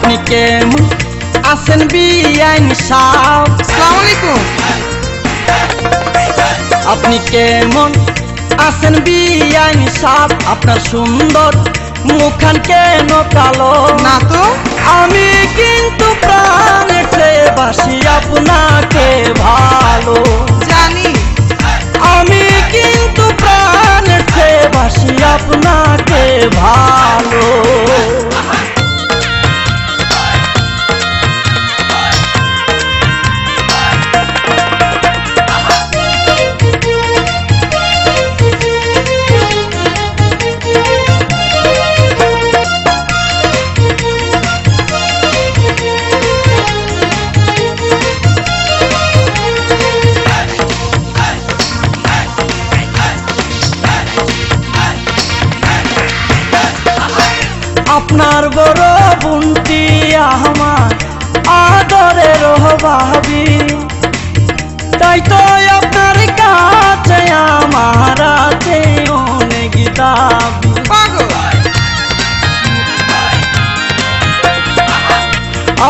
আপনি কেমন আছেন বিআইন সাহ আলাইকুম। আপনি কেমন আছেন বিআইন সাহ আপনার সুন্দর মুখান কেন কালো? না তো। আমি কিন্তু প্রাণে বাসি আপনাকে ভালো। জানি। আমি কিন্তু প্রাণে বাসি আপনাকে ভালো। আপনার বড় বুনটি আমার আদরের ভাবি তাই তো আপনার কাছে আমার আছে অনেক দাবি।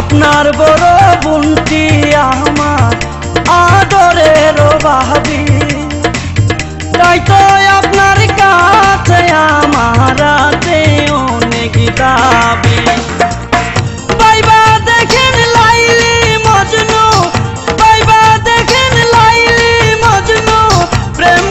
আপনার বড় বুনটি আমার আদরের ভাবি তাই তো प्रेम